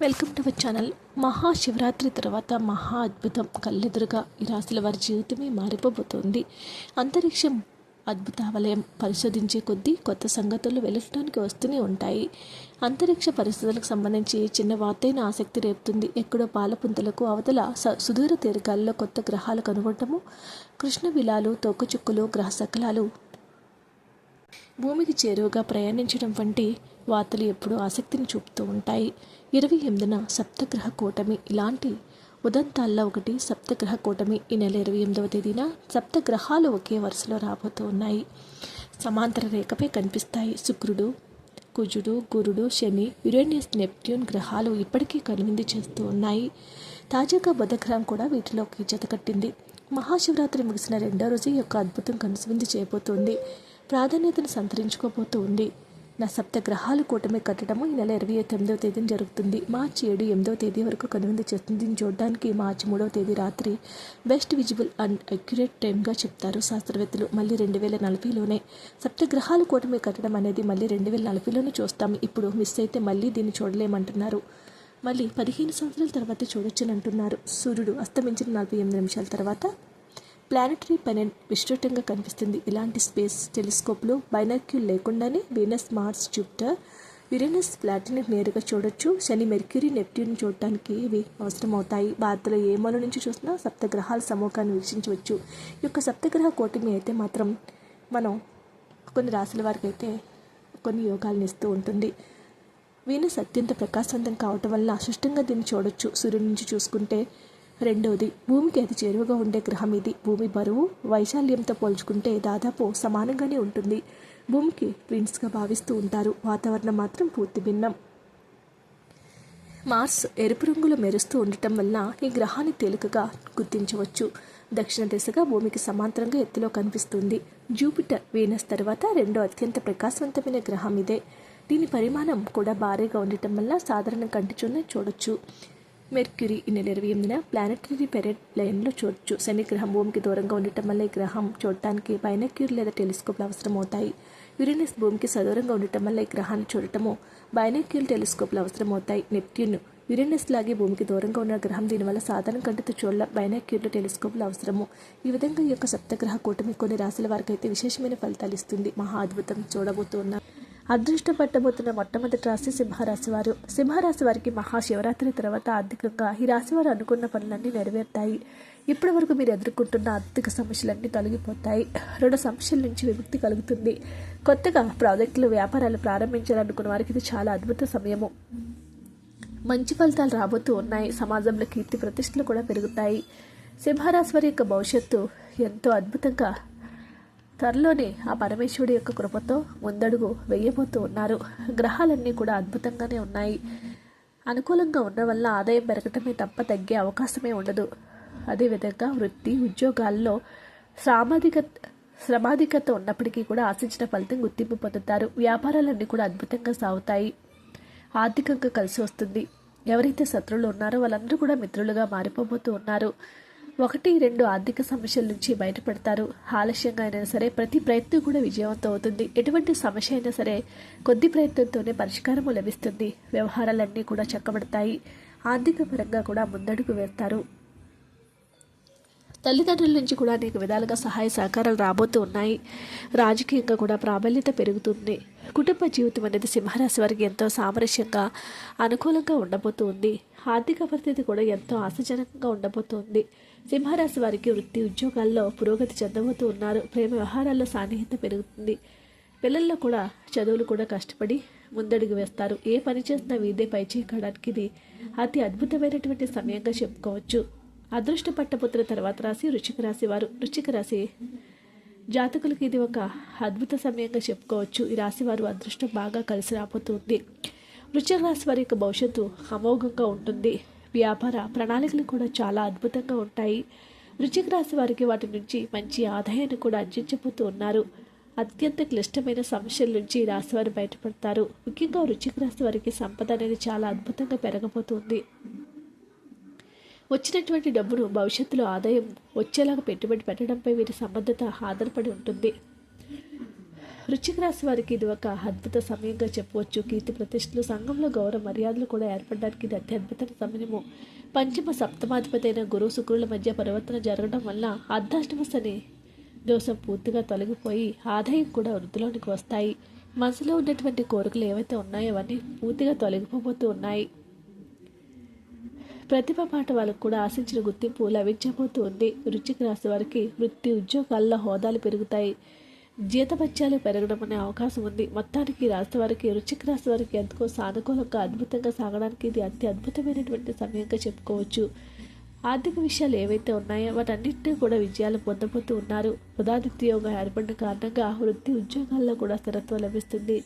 Welcome to our channel. Mahashivratri తర్వాత మహా అద్భుతం. కళ్ళెదురుగా ఈ రాశుల వారి జీవితమే మారిపోబోతోంది. అంతరిక్షం అద్భుతావలయం పరిశోధించే కొద్దీ కొత్త సంగతులు వెలువటానికి వస్తూనే ఉంటాయి. అంతరిక్ష పరిస్థితులకు సంబంధించి చిన్న వార్తైన ఆసక్తి రేపుతుంది. ఎక్కడో పాలపుంతలకు అవతల స సుదూర తీరగాల్లో కొత్త గ్రహాలు కనుగొనటము కృష్ణ విలాలు తోకచుక్కులు గ్రహ శకలాలు భూమికి చేరువగా ప్రయాణించడం వంటి వార్తలు ఎప్పుడూ ఆసక్తిని చూపుతూ ఉంటాయి. ఇరవై ఎనిమిదిన సప్తగ్రహ కూటమి ఇలాంటి ఉదంతాల్లో ఒకటి సప్తగ్రహ కూటమి ఈ నెల ఇరవై ఎనిమిదవ తేదీన సప్తగ్రహాలు ఒకే వరుసలో రాబోతూ ఉన్నాయి. సమాంతర రేఖపై కనిపిస్తాయి శుక్రుడు కుజుడు గురుడు శని యురేనియస్ నెప్ట్యూన్ గ్రహాలు ఇప్పటికీ కనువింది చేస్తూ ఉన్నాయి. తాజాగా బుధగ్రహం కూడా వీటిలోకి జతకట్టింది మహాశివరాత్రి ముగిసిన రెండో రోజు యొక్క అద్భుతం కనుసవింది చేయబోతోంది. ప్రాధాన్యతను సంతరించుకోబోతూ ఉంది నా సప్త గ్రహాలు కూటమి కట్టడము ఈ నెల ఇరవై తొమ్మిదవ తేదీన జరుగుతుంది. మార్చి ఏడు ఎనిమిదవ తేదీ వరకు కనుమంది చేస్తుంది దీన్ని చూడడానికి మార్చి మూడవ తేదీ రాత్రి బెస్ట్ విజిబుల్ అండ్ అక్యురేట్ టైంగా చెప్తారు శాస్త్రవేత్తలు. మళ్ళీ రెండు వేల నలభైలోనే సప్త గ్రహాలు కూటమి కట్టడం అనేది మళ్ళీ రెండు వేల నలభైలోనే చూస్తాం. ఇప్పుడు మిస్ అయితే మళ్ళీ దీన్ని చూడలేమంటున్నారు. మళ్ళీ పదిహేను సంవత్సరాల తర్వాత చూడొచ్చని అంటున్నారు. సూర్యుడు అస్తమించిన నలభై ఎనిమిది నిమిషాల తర్వాత ప్లానెటరీ పెనెంట్ విస్తృతంగా కనిపిస్తుంది. ఇలాంటి స్పేస్ టెలిస్కోప్లు బైనాక్యూల్ లేకుండానే వీనస్ మార్స్ జూపిటర్ యురేనస్ ప్లాటిని నేరుగా చూడొచ్చు. శని మెర్క్యూరీ నెప్ట్యూన్ చూడటానికి ఇవి అవసరమవుతాయి. భారత్లో ఏ మూల నుంచి చూసినా సప్తగ్రహాల సమూహాన్ని వీక్షించవచ్చు. ఈ యొక్క సప్తగ్రహ కూటమి అయితే మాత్రం మనం కొన్ని రాశుల వారికి అయితే కొన్ని యోగాలను ఇస్తూ ఉంటుంది. వీనస్ అత్యంత ప్రకాశవంతం కావటం వల్ల సుష్టంగా దీన్ని చూడొచ్చు. సూర్యుడి నుంచి చూసుకుంటే రెండవది భూమికి అతి చేరువగా ఉండే గ్రహం ఇది. భూమి బరువు వైశాల్యంతో పోల్చుకుంటే దాదాపు సమానంగానే ఉంటుంది. భూమికి ట్విన్స్గా భావిస్తూ ఉంటారు. వాతావరణం మాత్రం పూర్తి భిన్నం. మార్స్ ఎరుపు రంగులో మెరుస్తూ ఉండటం వల్ల ఈ గ్రహాన్ని తేలికగా గుర్తించవచ్చు. దక్షిణ దిశగా భూమికి సమాంతరంగా ఎత్తులో కనిపిస్తుంది. జూపిటర్ వీనస్ తర్వాత రెండో అత్యంత ప్రకాశవంతమైన గ్రహం ఇదే. దీని పరిమాణం కూడా భారీగా ఉండటం వల్ల సాధారణ కంటి చూడొచ్చు. మెర్క్యూరీ ఈ నెల ఇరవై ఎనిమిదిన ప్లానెటరీ పెరెడ్ లైన్లో చూడొచ్చు. శనిగ్రహం భూమికి దూరంగా ఉండటం వల్ల ఈ గ్రహం చూడటానికి బైనక్యూర్ లేదా టెలిస్కోప్లు అవసరమవుతాయి. యురేనస్ భూమికి సదూరంగా ఉండటం వల్ల ఈ గ్రహాన్ని చూడటము బైనక్యూర్ టెలిస్కోప్లు అవసరమవుతాయి. నెప్ట్యూన్ యురేనస్ లాగే భూమికి దూరంగా ఉన్న గ్రహం దీనివల్ల సాధారణ కంటితో చూడాల బైనాక్యూర్లు టెలిస్కోప్లు అవసరము. ఈ విధంగా ఈ యొక్క సప్తగ్రహ కూటమి కొన్ని రాశుల వారికి అయితే విశేషమైన ఫలితాలు ఇస్తుంది. మహా అద్భుతం చూడబోతున్నారు అదృష్ట పట్టబోతున్న మొట్టమొదటి రాశి సింహరాశి వారు. సింహరాశి వారికి మహాశివరాత్రి తర్వాత ఆర్థికంగా ఈ రాశి వారు అనుకున్న పనులన్నీ నెరవేరుతాయి. ఇప్పటి వరకు మీరు ఎదుర్కొంటున్న ఆర్థిక సమస్యలన్నీ తొలగిపోతాయి. రెండు సమస్యల నుంచి విముక్తి కలుగుతుంది. కొత్తగా ప్రాజెక్టులు వ్యాపారాలు ప్రారంభించాలనుకున్న వారికి ఇది చాలా అద్భుత సమయము. మంచి ఫలితాలు రాబోతూ ఉన్నాయి. సమాజంలో కీర్తి ప్రతిష్టలు కూడా పెరుగుతాయి. సింహరాశి వారి యొక్క భవిష్యత్తు ఎంతో అద్భుతంగా త్వరలోనే ఆ పరమేశ్వరుడి యొక్క కృపతో ముందడుగు వేయబోతూ ఉన్నారు. గ్రహాలన్నీ కూడా అద్భుతంగానే ఉన్నాయి. అనుకూలంగా ఉన్న వల్ల ఆదాయం పెరగటమే తప్ప తగ్గే అవకాశమే ఉండదు. అదేవిధంగా వృత్తి ఉద్యోగాల్లో సామాజిక శ్రమాధికత ఉన్నప్పటికీ కూడా ఆశించిన ఫలితం గుర్తింపు పొందుతారు. వ్యాపారాలన్నీ కూడా అద్భుతంగా సాగుతాయి. ఆర్థికంగా కలిసి వస్తుంది. ఎవరైతే శత్రువులు ఉన్నారో వాళ్ళందరూ కూడా మిత్రులుగా మారిపోబోతూ ఉన్నారు. ఒకటి రెండు ఆర్థిక సమస్యల నుంచి బయటపడతారు. ఆలస్యంగా అయినా సరే ప్రతి ప్రయత్నం కూడా విజయవంతం అవుతుంది. ఎటువంటి సమస్య అయినా సరే కొద్ది ప్రయత్నంతోనే పరిష్కారము లభిస్తుంది. వ్యవహారాలన్నీ కూడా చక్కబడతాయి. ఆర్థిక పరంగా కూడా ముందడుగు వేస్తారు. తల్లిదండ్రుల నుంచి కూడా అనేక విధాలుగా సహాయ సహకారాలు రాబోతూ ఉన్నాయి. రాజకీయంగా కూడా ప్రాబల్యత పెరుగుతుంది. కుటుంబ జీవితం అనేది సింహరాశి వారికి ఎంతో సామరస్యంగా అనుకూలంగా ఉండబోతుంది ఆర్థిక పరిస్థితి కూడా ఎంతో ఆశాజనకంగా ఉండబోతుంది. సింహరాశి వారికి వృత్తి ఉద్యోగాల్లో పురోగతి చెందబోతూ ఉన్నారు. ప్రేమ వ్యవహారాల్లో సాన్నిహిత పెరుగుతుంది. పిల్లల్లో కూడా చదువులు కూడా కష్టపడి ముందడుగు వేస్తారు. ఏ పని చేసినా వీధే పై చేయడానికి ఇది అతి అద్భుతమైనటువంటి సమయంగా చెప్పుకోవచ్చు. అదృష్ట పట్టపుత్ర తర్వాత రాసి వృచ్చిక రాశి వారు. వృచ్చిక రాశి జాతకులకి ఇది ఒక అద్భుత సమయంగా చెప్పుకోవచ్చు. ఈ రాశి వారు అదృష్టం బాగా కలిసి రాబోతుంది. వృచ్చిక రాశి వారి యొక్క భవిష్యత్తు అమోఘంగా ఉంటుంది. వ్యాపార ప్రణాళికలు కూడా చాలా అద్భుతంగా ఉంటాయి. వృచ్చిక రాశి వారికి వాటి నుంచి మంచి ఆదాయాన్ని కూడా అందించబోతూ ఉన్నారు. అత్యంత క్లిష్టమైన సమస్యల నుంచి ఈ రాశి వారు బయటపడతారు. ముఖ్యంగా వృచ్చిక రాశి వారికి సంపద అనేది చాలా అద్భుతంగా పెరగబోతుంది. వచ్చినటువంటి డబ్బును భవిష్యత్తులో ఆదాయం వచ్చేలాగా పెట్టుబడి పెట్టడంపై వీరి సమర్థత ఆధారపడి ఉంటుంది. వృశ్చిక రాశి వారికి ఇది ఒక అద్భుత సమయంగా చెప్పవచ్చు. కీర్తి ప్రతిష్టలు సంఘంలో గౌరవ మర్యాదలు కూడా ఏర్పడడానికి ఇది అత్యద్భుతమైన సమయము. పంచమ సప్తమాధిపతి అయిన గురు శుక్రుల మధ్య పరివర్తన జరగడం వల్ల అర్ధాష్టమ శని దోషం పూర్తిగా తొలగిపోయి ఆదాయం కూడా వృద్ధిలోనికి వస్తాయి. మనసులో ఉన్నటువంటి కోరికలు ఏవైతే ఉన్నాయో అవన్నీ పూర్తిగా తొలగిపోబోతూ ఉన్నాయి. ప్రతిభ పాట వాళ్ళకు కూడా ఆశించిన గుర్తింపు లభించబోతూ ఉంది వృశ్చిక రాశి వారికి వృత్తి ఉద్యోగాల్లో హోదాలు పెరుగుతాయి. జీతభత్యాలు పెరగడం అనే అవకాశం ఉంది. మొత్తానికి రాశి వారికి రుచికి రాశి వారికి ఎంతో సానుకూలంగా అద్భుతంగా సాగడానికి ఇది అతి అద్భుతమైనటువంటి సమయంగా చెప్పుకోవచ్చు. ఆర్థిక విషయాలు ఏవైతే ఉన్నాయో వాటన్నింటినీ కూడా విజయాలు పొందబోతూ ఉన్నారు. ఉదాదిత్యోగం ఏర్పడిన కారణంగా వృత్తి ఉద్యోగాల్లో కూడా స్థిరత్వం లభిస్తుంది.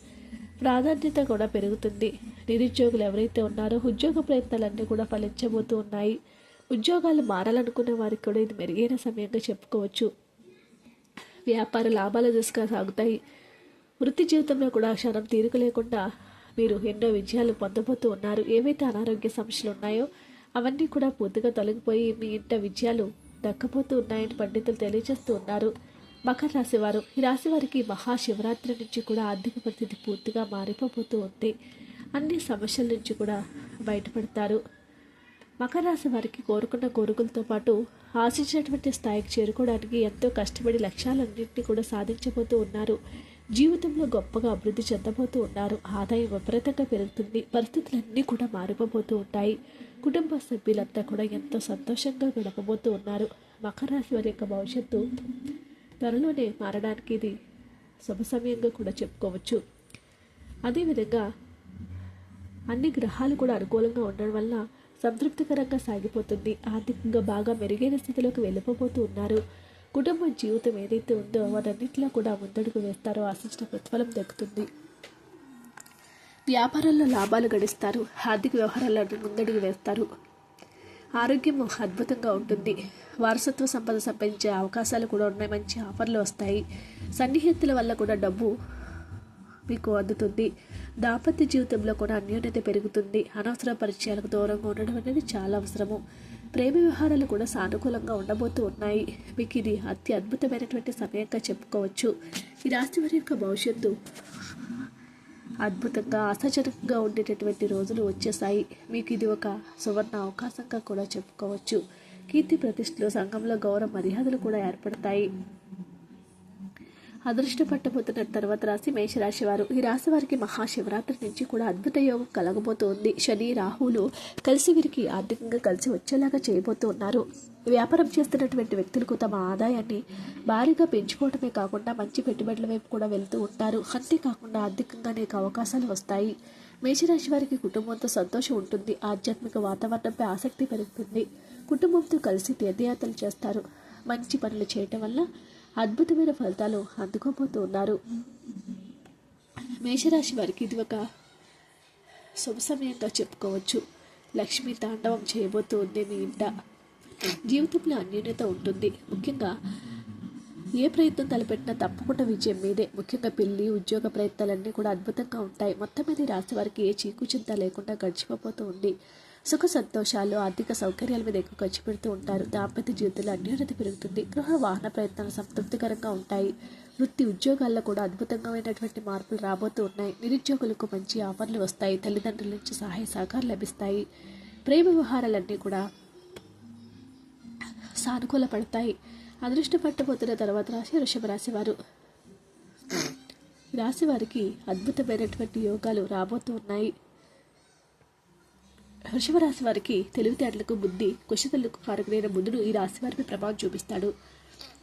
ప్రాధాన్యత కూడా పెరుగుతుంది. నిరుద్యోగులు ఎవరైతే ఉన్నారో ఉద్యోగ ప్రయత్నాలన్నీ కూడా ఫలించబోతూ ఉన్నాయి. ఉద్యోగాలు మారాలనుకున్న వారికి కూడా ఇది మెరుగైన సమయంగా చెప్పుకోవచ్చు. వ్యాపార లాభాల దిశగా సాగుతాయి. వృత్తి జీవితంలో కూడా క్షణం తీరిక లేకుండా మీరు ఎన్నో విజయాలు పొందబోతూ ఉన్నారు. ఏవైతే అనారోగ్య సమస్యలు ఉన్నాయో అవన్నీ కూడా పూర్తిగా తొలగిపోయి మీ ఇంట విజయాలు దక్కబోతూ ఉన్నాయని పండితులు తెలియజేస్తూ ఉన్నారు. మకర రాశి వారు. ఈ రాశి వారికి మహాశివరాత్రి నుంచి కూడా ఆర్థిక పరిస్థితి పూర్తిగా మారిపోతూ ఉంది. అన్ని సమస్యల నుంచి కూడా బయటపడతారు. మకర రాశి వారికి కోరుకున్న కోరికలతో పాటు ఆశించినటువంటి స్థాయికి చేరుకోవడానికి ఎంతో కష్టపడి లక్ష్యాలన్నింటినీ కూడా సాధించబోతూ ఉన్నారు. జీవితంలో గొప్పగా అభివృద్ధి చెందబోతూ ఉన్నారు. ఆదాయం విపరీతంగా పెరుగుతుంది. పరిస్థితులన్నీ కూడా మారిపోబోతూ ఉంటాయి. కుటుంబ సభ్యులంతా కూడా ఎంతో సంతోషంగా గడపబోతూ ఉన్నారు. మకర రాశి వారి యొక్క భవిష్యత్తు త్వరలోనే మారడానికి ఇది శుభ సమయంగా కూడా చెప్పుకోవచ్చు. అదేవిధంగా అన్ని గ్రహాలు కూడా అనుకూలంగా ఉండడం వల్ల సంతృప్తికరంగా సాగిపోతుంది. ఆర్థికంగా బాగా మెరుగైన స్థితిలోకి వెళ్ళిపోతూ ఉన్నారు. కుటుంబ జీవితం ఏదైతే ఉందో వాటన్నింటిలో కూడా ముందడుగు వేస్తారో ఆశించిన ప్రతిఫలం దక్కుతుంది. వ్యాపారంలో లాభాలు గడిస్తారు. ఆర్థిక వ్యవహారాలను ముందడుగు వేస్తారు. ఆరోగ్యం అద్భుతంగా ఉంటుంది. వారసత్వ సంపద సంపాదించే అవకాశాలు కూడా ఉన్నాయి. మంచి ఆఫర్లు వస్తాయి. సన్నిహితుల వల్ల కూడా డబ్బు మీకు అందుతుంది. దాంపత్య జీవితంలో కూడా అన్యోన్యత పెరుగుతుంది. అనవసర పరిచయాలకు దూరంగా ఉండడం అనేది చాలా అవసరము. ప్రేమ వ్యవహారాలు కూడా సానుకూలంగా ఉండబోతూ ఉన్నాయి. మీకు ఇది అతి అద్భుతమైనటువంటి సమయంగా చెప్పుకోవచ్చు. ఈ రాశి వారి యొక్క భవిష్యత్తు అద్భుతంగా ఆశాజనకంగా ఉండేటటువంటి రోజులు వచ్చేసాయి. మీకు ఇది ఒక సువర్ణ అవకాశంగా కూడా చెప్పుకోవచ్చు. కీర్తి ప్రతిష్టలు సంఘంలో గౌరవ మర్యాదలు కూడా ఏర్పడతాయి. అదృష్ట పట్టబోతున్న తర్వాత రాశి మేషరాశి వారు. ఈ రాశి వారికి మహాశివరాత్రి నుంచి కూడా అద్భుత యోగం కలగబోతోంది. శని రాహులు కలిసి వీరికి ఆర్థికంగా కలిసి వచ్చేలాగా చేయబోతూ ఉన్నారు. వ్యాపారం చేస్తున్నటువంటి వ్యక్తులకు తమ ఆదాయాన్ని భారీగా పెంచుకోవడమే కాకుండా మంచి పెట్టుబడుల వైపు కూడా వెళ్తూ ఉంటారు. అంతేకాకుండా ఆర్థికంగా అనేక అవకాశాలు వస్తాయి. మేషరాశి వారికి కుటుంబంతో సంతోషం ఉంటుంది. ఆధ్యాత్మిక వాతావరణంపై ఆసక్తి పెరుగుతుంది. కుటుంబంతో కలిసి తీర్థయాత్రలు చేస్తారు. మంచి పనులు చేయటం వల్ల అద్భుతమైన ఫలితాలు అందుకోబోతూ ఉన్నారు. మేషరాశి వారికి ఇది ఒక శుభ సమయంగా చెప్పుకోవచ్చు. లక్ష్మి తాండవం చేయబోతూ ఉంది మీ ఇంట. జీవితంలో అన్యోన్యత ఉంటుంది. ముఖ్యంగా ఏ ప్రయత్నం తలపెట్టినా తప్పకుండా విజయం మీదే. ముఖ్యంగా పెళ్ళి ఉద్యోగ ప్రయత్నాలన్నీ కూడా అద్భుతంగా ఉంటాయి. మొత్తం మీద రాశి వారికి ఏ చీకు చింత లేకుండా గడిచిపోతూ ఉంది. సుఖ సంతోషాలు ఆర్థిక సౌకర్యాల మీద ఎక్కువ ఖర్చు పెడుతూ ఉంటారు. దాంపత్య జీవితంలో అన్యోన్యత పెరుగుతుంది. గృహ వాహన ప్రయత్నాలు సంతృప్తికరంగా ఉంటాయి. వృత్తి ఉద్యోగాల్లో కూడా అద్భుతమైనటువంటి మార్పులు రాబోతూ ఉన్నాయి. నిరుద్యోగులకు మంచి ఆఫర్లు వస్తాయి. తల్లిదండ్రుల నుంచి సహాయ సహకారం లభిస్తాయి. ప్రేమ వ్యవహారాలన్నీ కూడా సానుకూల పడతాయి. అదృష్ట పట్టబోతున్న తర్వాత రాశి వృషభ రాశి వారు. రాశి వారికి అద్భుతమైనటువంటి యోగాలు రాబోతూ ఉన్నాయి. వృషభ రాశి వారికి తెలివితేటలకు బుద్ధి కుశతలకు కారకుడైన బుద్ధుడు ఈ రాశి వారిపై ప్రభావం చూపిస్తాడు.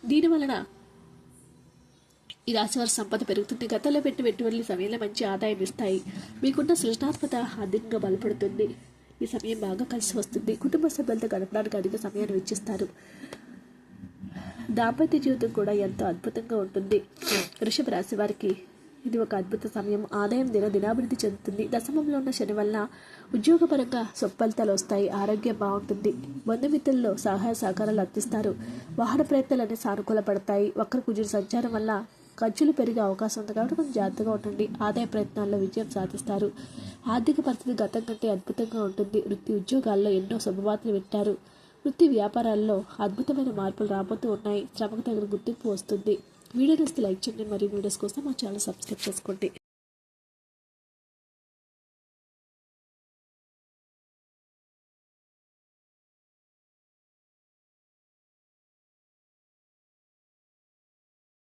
దీని వలన ఈ రాశి వారి సంపద పెరుగుతుంది. గతంలో పెట్టి పెట్టుబడులు సమయంలో మంచి ఆదాయం ఇస్తాయి. మీకున్న సృజనాత్మక అధికంగా బలపడుతుంది. ఈ సమయం బాగా కలిసి వస్తుంది. కుటుంబ సభ్యులతో గడపడానికి అధిక సమయాన్ని వెచ్చిస్తారు. దాంపత్య జీవితం కూడా ఎంతో అద్భుతంగా ఉంటుంది. వృషభ రాశి వారికి ఇది ఒక అద్భుత సమయం. ఆదాయం దిన దినాభివృద్ధి చెందుతుంది. దశమంలో ఉన్న శని వల్ల ఉద్యోగపరంగా సొప్పలితాలు వస్తాయి. ఆరోగ్యం బాగుంటుంది. బంధుమిత్రుల్లో సహాయ సహకారాలు అందిస్తారు. వాహన ప్రయత్నాలన్నీ సానుకూల పడతాయి. వక్ర కుజుడు సంచారం వల్ల ఖర్చులు పెరిగే అవకాశం ఉంది కాబట్టి కొంచెం జాగ్రత్తగా ఉండండి. ఆదాయ ప్రయత్నాల్లో విజయం సాధిస్తారు. ఆర్థిక పరిస్థితి గతం కంటే అద్భుతంగా ఉంటుంది. వృత్తి ఉద్యోగాల్లో ఎన్నో శుభవార్తలు వింటారు. వృత్తి వ్యాపారాల్లో అద్భుతమైన మార్పులు రాబోతూ ఉన్నాయి. శ్రమకు తగిన గుర్తింపు వస్తుంది. వీడియో నచ్చితే లైక్ చేయండి మరియు వీడియోస్ కోసం మా ఛానల్ సబ్స్క్రైబ్ చేసుకోండి.